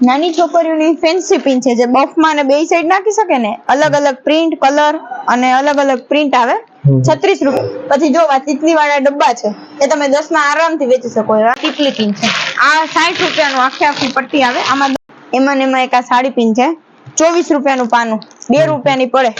નાની છોકરીઓની fancy pin છે જે બફમાં અને બે સાઈડ નાખી શકે ને અલગ અલગ પ્રિન્ટ કલર અને અલગ અલગ પ્રિન્ટ આવે છત્રીસ રૂપિયા પછી જો આ તિતલી વાળા ડબ્બા છે એ તમે દસમાં આરામથી વેચી શકો એવા તિતલી પિન છે. આ સાઠ રૂપિયાનું આખે આખી પટ્ટી આવે આમાં એમાં એમાં એક આ સાડી પિન છે ચોવીસ રૂપિયાનું પાનું બે રૂપિયાની પડે.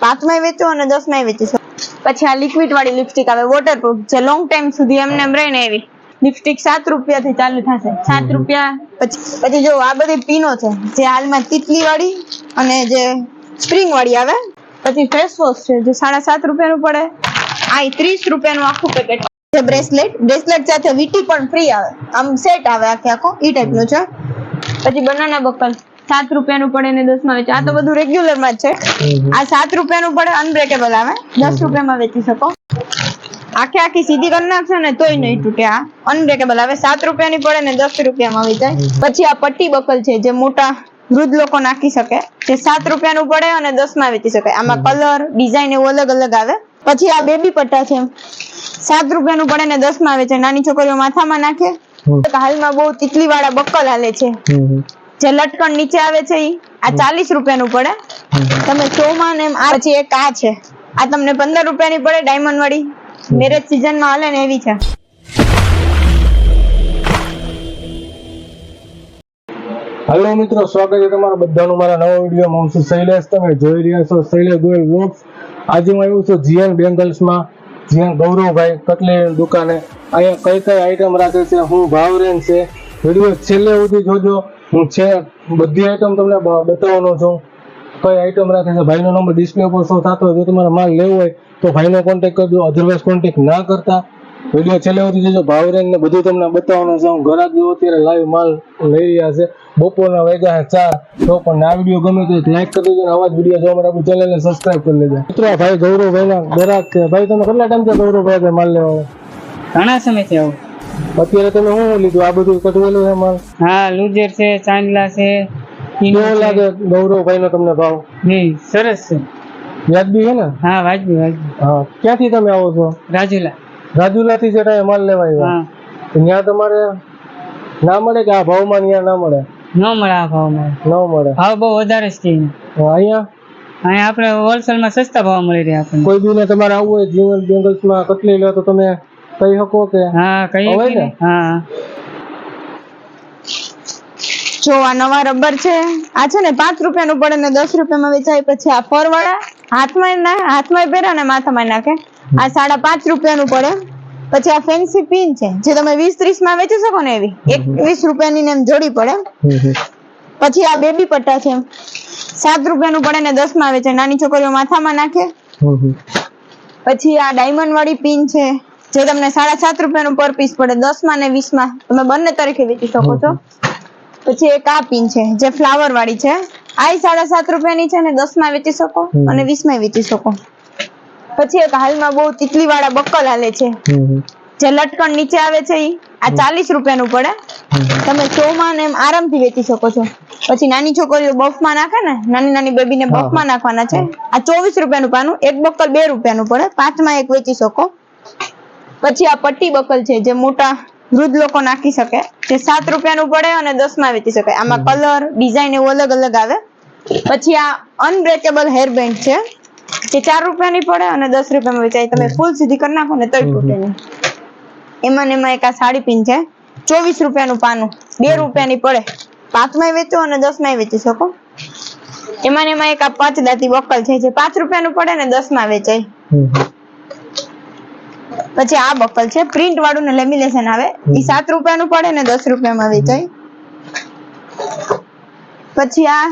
પાંચમાંય વેચો અને દસમાંય વેચી શકો. પછી આ લિક્વિડ વાળી લિપસ્ટિક આવે વોટરપ્રૂફ જે લોંગ ટાઈમ સુધી એમને એમ રહે ને એવી. લિપસ્ટિક સાત રૂપિયાથી ચાલુ થશે. સાત રૂપિયા પછી પછી જો આ બધી પીનો છે જે હાલમાં તિતલી વાળી અને જે સ્પ્રિંગ વાળી આવે પછી ફેસ વોશ છે જે સાડા સાત રૂપિયાનું પડે. આ ત્રીસ રૂપિયાનું આખું પેકેટ છે બ્રેસલેટ બ્રેસલેટ સાથે વીટી પણ ફ્રી આવે. આમ સેટ આવે આખે આખો ઈ ટાઈપનું છે. પછી બનાના બકલ સાત રૂપિયાનું પડે ને દસમાં વેચે. આ તો બધું રેગ્યુલરમાં જ છે. આ સાત રૂપિયાનું પડે અનબ્રેકેબલ આવે. દસ રૂપિયામાં વેચી શકો. આખે આખી સીધી કરી નાખશો ને તોય નહીં તૂટે આ. અનબ્રેકેબલ હવે સાત રૂપિયાની પડે ને દસ રૂપિયામાં આવી જાય. પછી આ પટ્ટી બકલ છે જે મોટા વૃદ્ધ લોકો નાખી શકે જે સાત રૂપિયાનું પડે અને દસમાં વેચી શકાય આમાં કલર ડિઝાઇન એવું અલગ અલગ આવે. પછી આ બેબી પટ્ટા છે. સાત રૂપિયાનું પડે ને દસમાં વેચે નાની છોકરીઓ માથામાં નાખે. હાલમાં બહુ તીતલી વાળા બકલ હાલે છે. જે લટકણ નીચે આવે છે ઈ આ ચાલીસ રૂપિયાનું પડે. તમે ચોમાં ને એમ આ પછી એક આ છે. આ તમને પંદર રૂપિયાની પડે ડાયમંડ વાળી. મેરેજ સીઝનમાં હાલે ને એવી છે. હેલો મિત્રો સ્વાગત છે તમારું બધાનું. મારા નવા વિડીયોમાં હું છું શૈલેષ. તમે જોઈ રહ્યા છો શૈલેષ ગોયલ વ્લોગ્સ આજે હું આવ્યું છું જીએન બેંગલ્સમાં જીએન ગૌરવભાઈ કટલેરી દુકાને. અહીંયા કઈ કઈ આઈટમ રાખે છે હું ભાવ રેન છે. વીડિયો છેલ્લે સુધી જોજો. હું છે બધી આઈટમ તમને બતાવવાનો છું. કઈ આઈટમ રાખે છે? ભાઈનો નંબર ડિસ્પ્લે ઉપર શો થતો હોય જો તમારે માલ લેવો હોય તો ભાઈનો કોન્ટેક્ટ કરજો અધરવાઇઝ કોન્ટેક્ટ ના કરતા. વીડિયો છેલ્લે સુધી જોજો. ભાવ રેન્જ ને બધું તમને બતાવવાનું છે. હું ઘરાક જેવો અત્યારે લાઈવ માલ લઈ રહ્યા છે. બપોરના વાગ્યા છે ચાર. તો પણ આ વીડિયો ગમે તો લાઈક કરી દેજો આવા જ વીડિયો જોવા માટે આપણી ચેનલને સબસ્ક્રાઇબ કરી લેજો. મિત્રો ભાઈ ગૌરવભાઈના ગ્રાહક છે. ભાઈ તમે કેટલા ટાઈમ છે ગૌરવભાઈ માલ લેવા ઘણા સમયથી આવું. અત્યારે તમે શું લીધું? આ બધું કટવેલું છે માલ? હા લુજર છે ચાંદલા છે કેવો લાગે ગૌરવભાઈ નો તમને ભાવ? નહીં સરસ છે. વ્યાજબી છે ને? હા વાજબી વાજબી. હા. ક્યાંથી તમે આવો છો? રાજુલા. રાજુલાથી છે ત્યાં માલ લેવા આવ્યા? તો ત્યાં તમારે ના મળે કે આ ભાવમાં ત્યાં ના મળે? ન મળે આ ભાવમાં. ન મળે. ભાવ બહુ વધારે છે અહીંયા. અહીંયા આપણે હોલસેલમાં સસ્તા ભાવ મળી રહ્યા આપણને. કોઈ બીને તમારે આવવું હોય જીવન બેંગલ્સમાં કટલી લો તો તમે કહી શકો કે હા કહી હોય ને? હા. જો આ નવા રબર છે આ છે ને પાંચ રૂપિયાનું પડે ને દસ રૂપિયામાં વેચાય પછી આ ફર વાળા હાથમાં ના હાથમાં પહેરે અને માથામાં નાખે? આ સાડા પાંચ રૂપિયાનું પડે. પછી આ ફેન્સી પિન છે જે તમે વીસ ત્રીસમાં વેચી શકો ને એવી. એકવીસ રૂપિયાની ને એમ જોડી પડે. પછી આ બેબી પટ્ટા છે સાત રૂપિયાનું પડે ને દસમાં વેચે. નાની છોકરીઓ માથામાં નાખે. પછી આ ડાયમંડ વાળી પિન છે જે તમને સાડા સાત રૂપિયાનું પર પીસ પડે. દસમાં ને વીસમાં. તમે બંને તરીકે વેચી શકો છો. પછી એક આ પિન છે જે ફ્લાવર વાળી છે. આ સાડા સાત રૂપિયાની છે ને દસમાં વેચી શકો અને વીસમાં વેચી શકો. પછી એક હાલમાં બહુ તીતલી વાળા બક્કલ હાલે છે. જે લટકણ નીચે આવે છે ઈ આ ચાલીસ રૂપિયાનું પડે. તમે સો માં ને એમ આરામથી વેચી શકો છો. પછી નાની છોકરીઓ બફમાં નાખે ને નાની નાની બેબી ને. બફમાં નાખવાના છે. આ ચોવીસ રૂપિયાનું પાનું એક બક્કલ બે રૂપિયાનું પડે. પાંચમાં એક વેચી શકો. પછી આ પટ્ટી બકલ છે જે મોટા વૃદ્ધ લોકો નાખી શકે. જે સાત રૂપિયાનું પડે અને દસમાં વેચી શકાય. આમાં કલર ડિઝાઇન એવું અલગ અલગ આવે. પછી આ અનબ્રેકેબલ હેર બેન્ડ છે જે ચાર રૂપિયાની પડે અને દસ રૂપિયામાં વેચાય. તમે ફૂલ સીધી કરી નાખો ને તોય તૂટે નહીં. એમાં ને એમાં એક આ સાડી પિન છે. ચોવીસ રૂપિયાનું પાનું. બે રૂપિયાની પડે. પાંચમાં વેચો અને દસમાં વેચી શકો. એમાં ને એમાં એક આ પાંચ દાંતી બકલ છે જે પાંચ રૂપિયાનું પડે ને દસમાં વેચાય પછી આ બકલ છે. પ્રિન્ટ વાળું ને લેમિનેશન આવે એ સાત રૂપિયાનું પડે ને દસ રૂપિયામાં વેચાય. પછી આ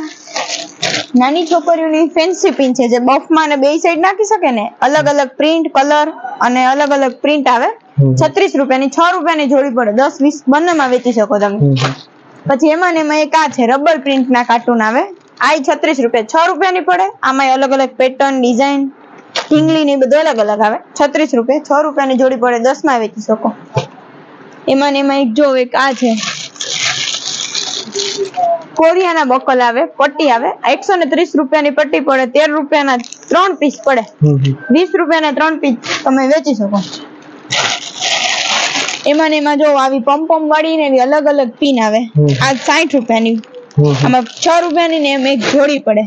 નાની છોકરીઓની ફેન્સી પિન છે જે બફમાં ને બે સાઈડ નાખી શકે ને અલગ અલગ પ્રિન્ટ કલર અને અલગ અલગ પ્રિન્ટ આવે. છત્રીસ રૂપિયાની છ રૂપિયાની જોડી પડે. દસ વીસ બંનેમાં વેચી શકો તમે. પછી એમાં ને એમાં એક આ છે રબર પ્રિન્ટ ના કાર્ટૂન આવે. આ છત્રીસ રૂપિયા છ રૂપિયાની પડે. આમાં અલગ અલગ પેટર્ન ડિઝાઇન ઢીંગલી ને બધું અલગ અલગ આવે. છત્રીસ રૂપિયા છ રૂપિયાની જોડી પડે દસમાં વેચી શકો. એમાં ને એમાં એક જો એક આ છે. કોરિયાના બકલ આવે પટ્ટી આવે. એકસો ને ત્રીસ રૂપિયાની પટ્ટી પડે તેર રૂપિયાના ત્રણ પીસ પડે. વીસ રૂપિયાના ત્રણ પીસ તમે વેચી શકો. એમાં ને એમાં જો આવી પમ પમ વાળી ને એવી અલગ અલગ પીન આવે. આ સાઠ રૂપિયાની. આમાં છ રૂપિયાની ને એમ એક જોડી પડે.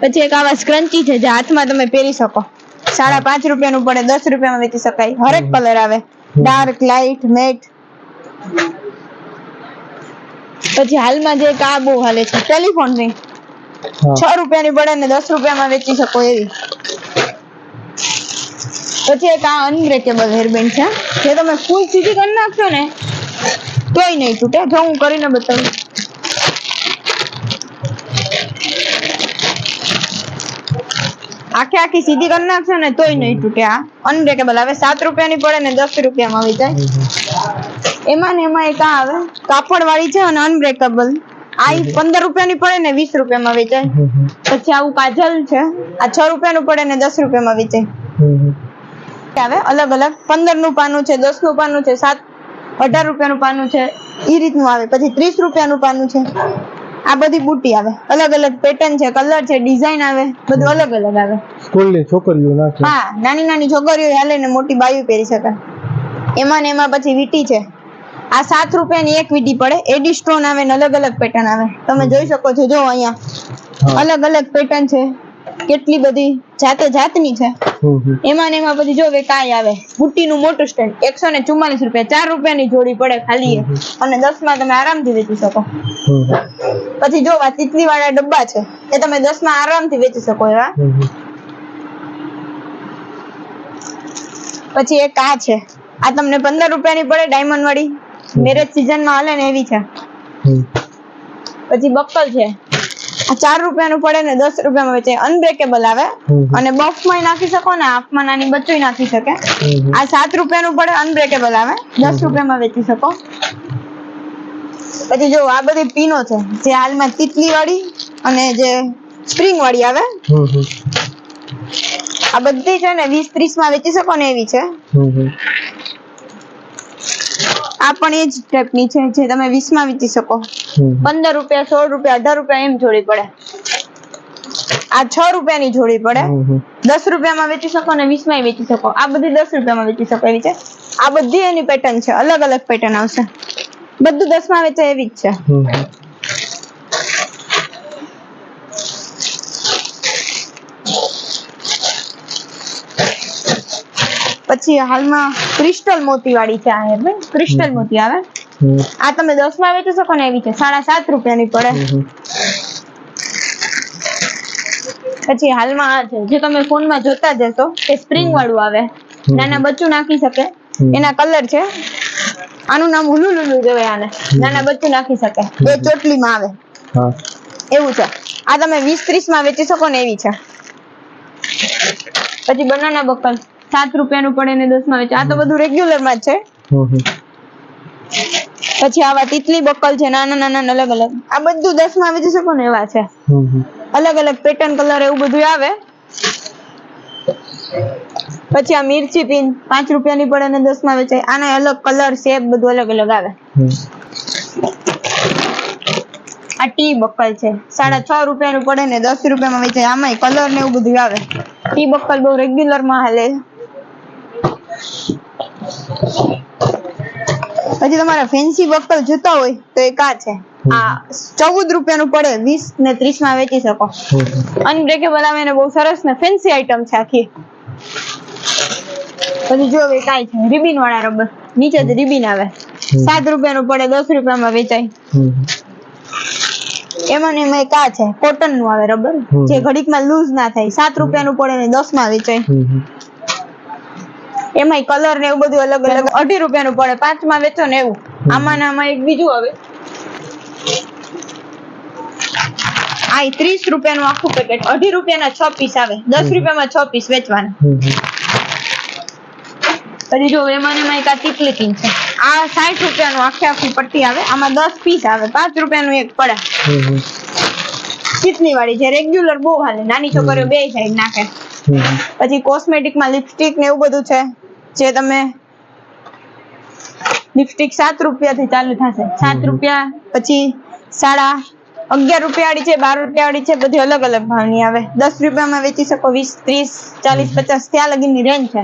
પછી એક આવા સ્ક્રન્ચી છે જે હાથમાં તમે પહેરી શકો. સાડા પાંચ રૂપિયાનું પડે દસ રૂપિયામાં વેચી શકાય. હરેક કલર આવે. ડાર્ક લાઇટ મેટ પછી હાલમાં જે કા બહુ હાલે છે ટેલિફોન રિંગ છ રૂપિયાની પડે ને દસ રૂપિયામાં વેચી શકો એવી. પછી એક આ અનબ્રેકેબલ હેરબેન્ડ છે જે તમે ફૂલ સીધી કરી નાખશો ને તોય નહીં તૂટે. જો હું કરીને બતાવું. આખે આખી સીધી કરી નાખશો ને તોય નહીં તૂટે આ. અનબ્રેકેબલ આવે સાત રૂપિયાની પડે ને દસ રૂપિયામાં આવી જાય. એમાં ને એમાં એક આવે. કાપડ વાળી છે અને અનબ્રેકેબલ આ પંદર રૂપિયાની પડે ને વીસ રૂપિયામાં વેચાય. પછી આવું કાજલ છે. આ છ રૂપિયાનું પડે ને દસ રૂપિયામાં વેચાય. આવે. અલગ અલગ. પંદરનું પાનું છે દસનું પાનું છે, સાત, અઢાર રૂપિયાનું પાનું છે. ઈ રીતનું આવે. પછી ત્રીસ રૂપિયાનું પાનું છે. આ બધી બુટ્ટી આવે. અલગ અલગ પેટર્ન છે કલર છે ડિઝાઇન આવે બધું અલગ અલગ આવે. સ્કૂલની છોકરીઓ નાખે હા નાની નાની છોકરીઓ હાલે ને મોટી બાયું પહેરી શકે. એમાં ને એમાં પછી વીટી છે. આ સાત રૂપિયાની એક વીટી પડે એડી સ્ટોન આવે ને અલગ અલગ પેટર્ન આવે. તમે જોઈ શકો છો જો અહીંયા. અલગ અલગ પેટર્ન છે. કેટલી બધી જાતે જાતની છે. એમાં ને એમાં પછી જો કે કાંઈ આવે. બુટ્ટીનું મોટું સ્ટેન્ડ એકસો ને ચુમ્માલીસ રૂપિયા ચાર રૂપિયાની જોડી પડે ખાલી અને દસમાં તમે આરામથી વેચી શકો. પછી જો આ તિતલી વાળા ડબ્બા છે એ તમે દસમાં આરામથી વેચી શકો એવા. પછી એક આ છે. આ તમને પંદર રૂપિયાની પડે ડાયમંડ વાળી. મેરેજ સિઝનમાં હાલે ને એવી છે. પછી બક્કલ છે. આ ચાર રૂપિયાનું પડે ને દસ રૂપિયામાં વેચે અનબ્રેકેબલ આવે. અને બફમાં નાખી શકો ને હાફમાં નાની બચ્ચું નાખી શકે. આ સાત રૂપિયાનું પડે અનબ્રેકેબલ આવે. દસ રૂપિયામાં વેચી શકો. પછી જો આ બધી પીનો છે જે હાલમાં તિતલી વાળી અને જે સ્પ્રિંગ વાળી આવે. આ બધી છે ને વીસ ત્રીસમાં વેચી શકો ને એવી છે. આ પણ એ જ ટાઈપની છે જે તમે વીસમાં વેચી શકો. પંદર રૂપિયા સોળ રૂપિયા અઢાર રૂપિયા એમ જોડી પડે. આ છ રૂપિયાની જોડી પડે. દસ રૂપિયામાં વેચી શકો ને વીસમાં વેચી શકો. આ બધી દસ રૂપિયામાં વેચી શકો એવી છે. આ બધી એની પેટર્ન છે. અલગ અલગ પેટર્ન આવશે. બધું દસમા વેચાય એવી જ છે. પછી હાલમાં ક્રિસ્ટલ મોતી વાળી છે આ હેરબેન્ડ ક્રિસ્ટલ મોતી આવે? આ તમે દસમાં વેચી શકો ને એવી છે. સાડા સાત રૂપિયાની પડે. પછી હાલમાં આ છે. જે તમે ફોનમાં જોતા જ હશો કે સ્પ્રિંગ વાળું આવે નાના બચ્ચું નાખી શકે. એના કલર છે. આનું નામ હુલુ લુલુ કહેવાય આને. નાના બચ્ચું નાખી શકે. એ ચોટલીમાં આવે. એવું છે. આ તમે વીસ ત્રીસમાં વેચી શકો ને એવી છે. પછી બનાના બકલ સાત રૂપિયાનું પડે ને દસમાં વેચે. આ તો બધું રેગ્યુલરમાં જ છે. પછી આવા તિતલી બકલ છે નાના નાના અલગ અલગ. આ બધું દસમાં વેચી શકો ને એવા છે. અલગ અલગ પેટર્ન કલર એવું બધું આવે. પછી આ મિર્ચી પીન પાંચ રૂપિયાની પડે અને દસમાં વેચાય. આના અલગ કલર શેપ બધું અલગ અલગ આવે. આ ટી બક્કલ છે. સાડા છ રૂપિયાનું પડે ને દસ રૂપિયામાં વેચાય. આમાં કલર ને એવું બધું આવે. ટી બક્કલ બહુ રેગ્યુલરમાં હાલે. પછી તમારે ફેન્સી બક્કલ જોતા હોય તો એક આ છે. આ ચૌદ રૂપિયાનું પડે. વીસ ને ત્રીસમાં વેચી શકો. અનબ્રેકેબલ આવે ને બહુ સરસ ને ફેન્સી આઈટમ છે આખી. પછી જો હવે કાંઈ છે રિબિન વાળા રબર. નીચે જ રિબિન આવે. સાત રૂપિયાનું પડે દસ રૂપિયામાં વેચાય. એમાં ને એમાં એક આ છે કોટનનું આવે રબર. જે ઘડીકમાં લૂઝ ના થાય. સાત રૂપિયા નું પડે ને દસમાં વેચાય. એમાંય કલર ને એવું બધું અલગ અલગ. અઢી રૂપિયા નું પડે પાંચમાં વેચો ને એવું. આમાં ને આમાં એક બીજું આવે. આ ત્રીસ રૂપિયાનું આખું પેકેટ અઢી રૂપિયાના છ પીસ આવે. દસ રૂપિયામાં છ પીસ વેચવાના. પછી જો એમાં એમાં આ ટીકલી પિન છે. આ સાઠ રૂપિયાનું આખે આખી પટ્ટી આવે. આમાં દસ પીસ આવે. પાંચ રૂપિયાનું એક પડે. હમ. વાળી જે રેગ્યુલર બહુ હાલે. નાની છોકરીઓ બે સાઈડ નાખે. પછી કોસ્મેટિકમાં લિપસ્ટિક ને એવું બધું છે જે તમે લિપસ્ટિક સાત રૂપિયા થી ચાલુ થશે. સાત રૂપિયા પછી સાડા અગિયાર રૂપિયા છે બાર રૂપિયા છે બધી અલગ અલગ ભાવની આવે. દસ રૂપિયામાં વેચી શકો વીસ ત્રીસ ચાલીસ પચાસ ત્યાં લગીની રેન્જ છે.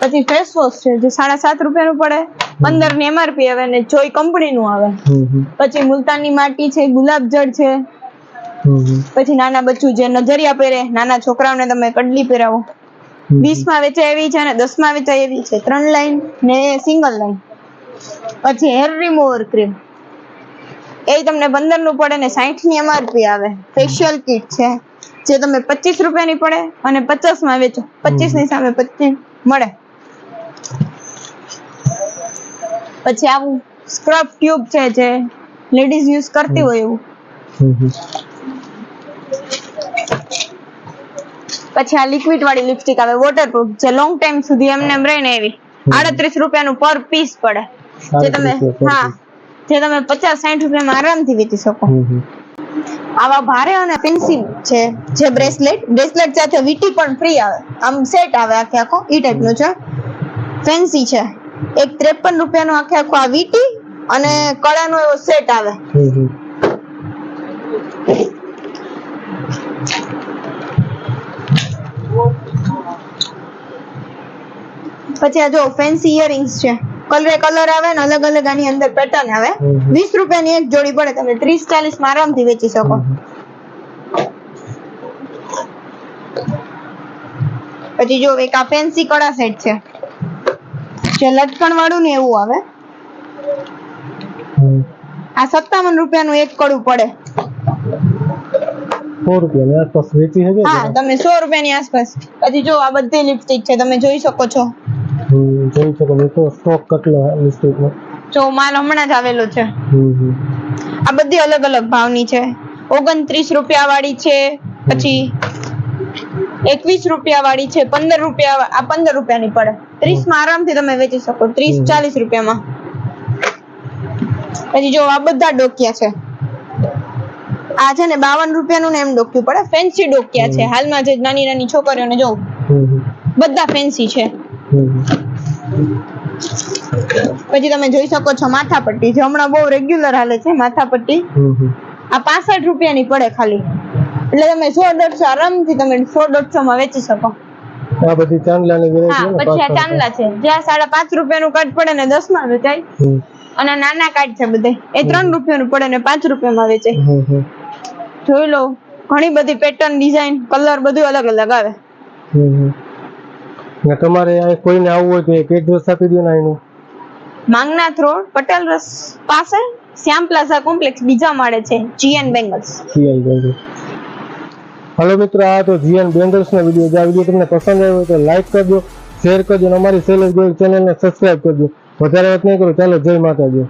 પછી ફેસ વોશ છે જે સાડા સાત રૂપિયાનું પડે. પંદરની એમઆરપી આવે ને જોઈ કંપનીનું આવે. પછી મુલતાની માટી છે ગુલાબ જળ છે પછી નાના બચ્ચું જે નજરિયા પહેરે નાના છોકરાઓને તમે કડલી પહેરાવો. વીસમાં વેચાય એવી છે અને દસમાં વેચાય એવી છે. ત્રણ લાઈન ને સિંગલ લાઈન પછી હેર રિમૂવર ક્રીમ એ તમને પંદરનું પડે ને સાઠની એમઆરપી આવે. ફેશિયલ કિટ છે. જે તમે પચીસ રૂપિયાની પડે અને પચાસમાં વેચો. પચીસની સામે પચીસ મળે. પછી આવું સ્ક્રબ ટ્યુબ છે જે લેડીઝ યુઝ કરતી હોય એવું. પછી આ લિક્વિડ વાળી લિપસ્ટિક આવે વોટરપ્રૂફ જે લોંગ ટાઈમ સુધી એમને એમ રહે ને એવી. આડત્રીસ રૂપિયાનું પર પીસ પડે. જે તમે 38 રૂપિયા per હા જે તમે પચાસ સાઠ રૂપિયામાં આરામથી વેચી શકો. આવા ભારે અને પેન્સિલ છે જે બ્રેસલેટ બ્રેસલેટ સાથે વીટી પણ ફ્રી આવે. આમ સેટ આવે આખે આખો ઈ ટાઈપનું છે. ફેન્સી છે. એક ત્રેપન રૂપિયાનો આખે આખો આ વીટી અને કળાનો એવો સેટ આવે. પછી આ જો ફેન્સી ઇયરિંગ્સ છે. કલરે કલર આવે ને અલગ અલગ આની અંદર પેટર્ન આવે. વીસ રૂપિયાની એક જોડી પડે તમે ત્રીસ ચાલીસમાં આરામથી વેચી શકો. પછી જો એક આ ફેન્સી કળા સેટ છે. જે લટકણ વાળું ને એવું આવે. આ સત્તાવન રૂપિયાનું એક કડું પડે. સો રૂપિયાની આસપાસ વેચી હા તમે સો રૂપિયાની આસપાસ. પછી જો આ બધી લિપસ્ટિક છે તમે જોઈ શકો છો. જોઈ શકો મેં તો સ્ટોક કેટલો મિસ્ટેકનો જો માલ હમણાં જ આવેલો છે. આ બધી અલગ અલગ ભાવની છે. ઓગણત્રીસ રૂપિયા વાળી છે પછી એકવીસ રૂપિયા વાળી છે પંદર રૂપિયા આ પંદર રૂપિયાની પડે. ત્રીસમાં આરામથી તમે વેચી શકો. ત્રીસ ચાલીસ રૂપિયામાં. પછી જો આ બધા ડોકિયા છે. આ છે ને બાવન રૂપિયાનું ને એમ ડોક્યું પડે. ફેન્સી ડોકિયા છે. હાલમાં જે નાની નાની છોકરીઓને જોઉં. બધા ફેન્સી છે. પછી તમે જોઈ શકો છો માથાપટ્ટી જે હમણાં બહુ રેગ્યુલર હાલે છે માથાપટ્ટી. આ પાસઠ રૂપિયાની પડે ખાલી. એટલે તમે સો દોઢસો આરામથી તમે સો દોઢસો માં વેચી શકો. આ બધી ચાંદલાની હા પછી આ ચાંદલા છે. જ્યાં સાડા પાંચ રૂપિયાનું કાર્ડ પડે ને દસમાં વેચાય અને નાના કાર્ડ છે બધે. એ ત્રણ રૂપિયાનું પડે ને પાંચ રૂપિયામાં વેચાય. હમ હમ. જોઈ લો ઘણી બધી પેટર્ન ડિઝાઇન કલર બધું અલગ અલગ આવે. ને તમારે આ કોઈને આવવું હોય તો એક એડ્રેસ આપી દો ને એનું માંગનાથ રોડ પટેલ રસ પાસે શ્યામ પ્લાઝા કોમ્પ્લેક્સ બીજા માળે છે G N bangles. G N bangles. Hello મિત્રો આ તો જીએન બેંગલ્સ નો વીડિયો જો આ વીડિયો તમને પસંદ આવ્યો તો લાઈક કરજો શેર કરજો અને અમારી સેલેસ ગોલ્ડ ચેનલને સબસ્ક્રાઇબ કરજો. વધારે વાત નહીં કરો ચાલો જય માતાજી.